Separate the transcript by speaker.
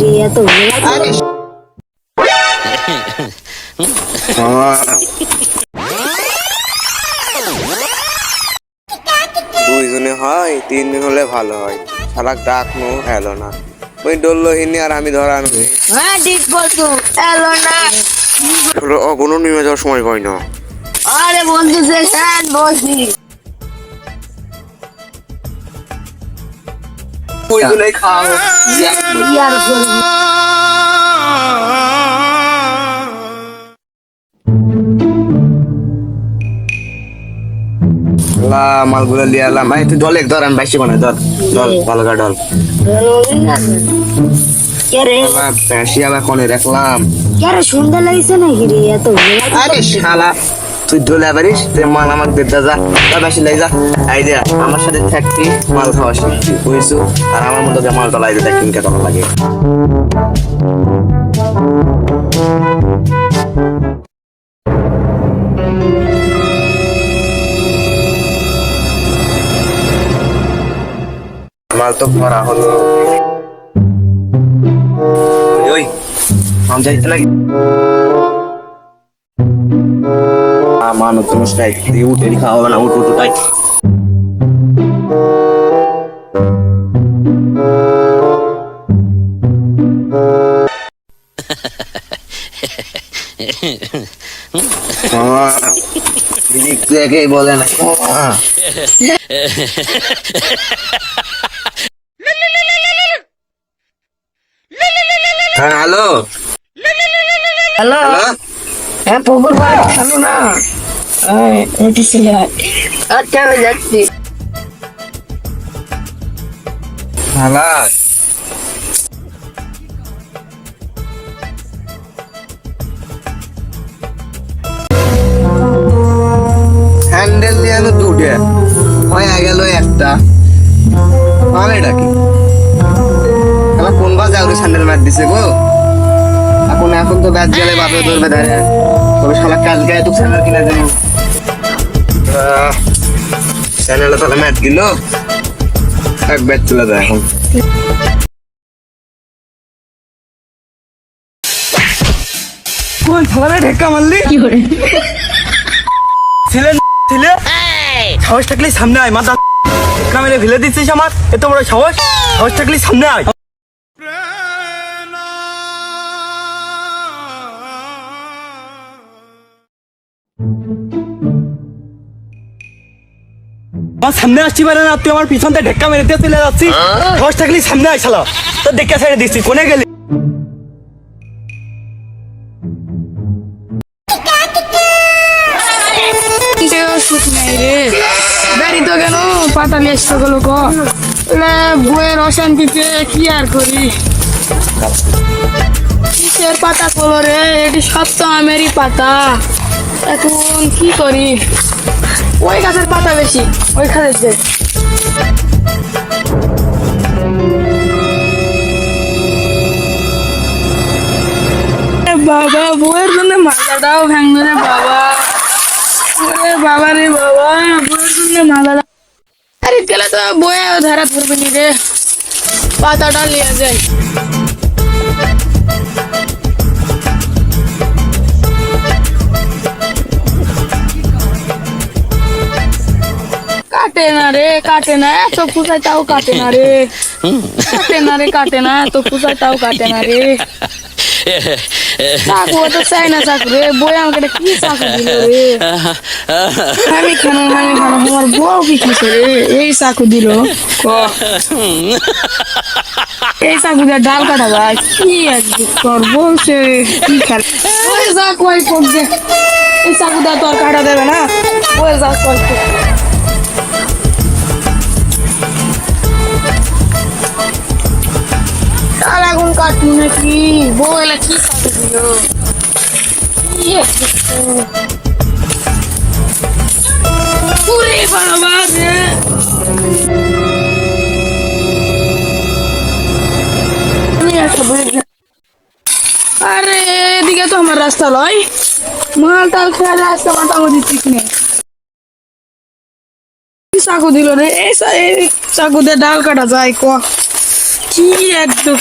Speaker 1: রে এত
Speaker 2: দুইজনে হয় তিন দিন হলে ভালো হয়। শালাক ডাক নো এলো না। ওই ডললো হিনি আর আমি ধরা আনবে
Speaker 1: হ্যাঁ ঠিক বলছো এলো না।
Speaker 2: কোনো নিয়ে যাওয়ার সময় পাই না।
Speaker 1: আরে বন্ধু যেখান বসি
Speaker 3: ওইগুলোই খাও
Speaker 1: আর করব
Speaker 3: লা মালগুলো লিয়ে এলাম ভাই তুই ডল এক ধর আমি বাইশে বানাই ধর। ডল ভালো গা ডল প্যাসি আবার কোনে রাখলাম।
Speaker 1: সুন্দর লাগছে নাকি রে? এত
Speaker 3: আরে শালা। তুই ডলে পারিস তুই মাল আমাকে দেতা যা। যা বেশি লাই যা। আইডিয়া আমার সাথে থাকতি মাল খাওয়া শিখছি বুঝছ আর আমার মতো যে মাল তলাই দেখ কিনকে তখন লাগে। মাল তো ভরা হলো। ওই, আমি যাইতে লাগে। আমার নতুন স্ট্রাইক দিয়ে উঠে খাওয়া হবে না উঠ উঠ উঠাই বলে না হ্যাঁ হ্যালো
Speaker 1: হ্যালো হ্যাঁ পুকুর ভাই হ্যালো না। এটি সিলেট আচ্ছা আমি যাচ্ছি?
Speaker 3: হ্যালো হ্যান্ডেল দিয়ে আলো দুটে। হয়ে গেল একটা। মানে এটা কি কোন যাও স্যান্ডেল ম্যাট দিছে গো? এখন এখন তো গেলে বাপে ধরবে দাঁড়িয়ে তবে শালা কালকে তো স্যান্ডেল কিনে তাহলে ম্যাট দিল এক ব্যাট চলে যায় এখন। কোন থালারে ঢেকা মারলি?
Speaker 1: কি করে?
Speaker 4: ছেলে ছেলে? সাহস থাকলে সামনে আয় মাথা। ফেলে দিচ্ছিস আমার এত বড় সাহস? সাহস থাকলে সামনে আয়। আমার সামনে আসছি পারে না তুই আমার পিছন থেকে ঢেক্কা মেরে দিয়ে চলে যাচ্ছি সাহস থাকলে সামনে আয় তো দেখে ছেড়ে দিচ্ছি কোনে গেলি?
Speaker 5: তো কেন পাতালি আসতে গেল ক। বইয়ের অশান্তিতে কি আর করি? কিসের পাতা কলো রে? এটি সব তো আমেরই পাতা। এখন কি করি? ওই গাছের পাতা বেশি ওই খাদের যে বাবা বইয়ের জন্য মাথাটাও ভাঙলো রে বাবা। বাবা রে বাবা বইয়ের জন্য মাথাটা আরে গেলে তো বয়ে ধারা ধরবে নি রে। পাতাটা লিয়ে যায় কাটে না রে কাটে না এত ফুসাই তাও কাটে না রে। কাটে না রে কাটে না এত ফুসাই তাও কাটে না রে। চাকু তো চাই না চাকু রে বই আমাকে কি চাকু দিল রে? আমি খানো আমি খানো আমার বউ কি খেছে রে? এই চাকু দিল ক? এই চাকু দিয়ে ডাল কাটা যায় কি করব সে? কি খেল ওই যা কয় দে এই চাকু দিয়ে তোর কাটা দেবে না। ওই যা কয় কাটবো নাকি? বউ এলা কি কাটে দিল বাবা। আরে এদিকে তো আমার রাস্তা লয়। মাল টাল খেয়ে রাস্তা মাতামাতি ঠিক নেই চাকু দিল রে? এই চাকু দিয়ে ডাল কাটা যায়, ক? কি একদম।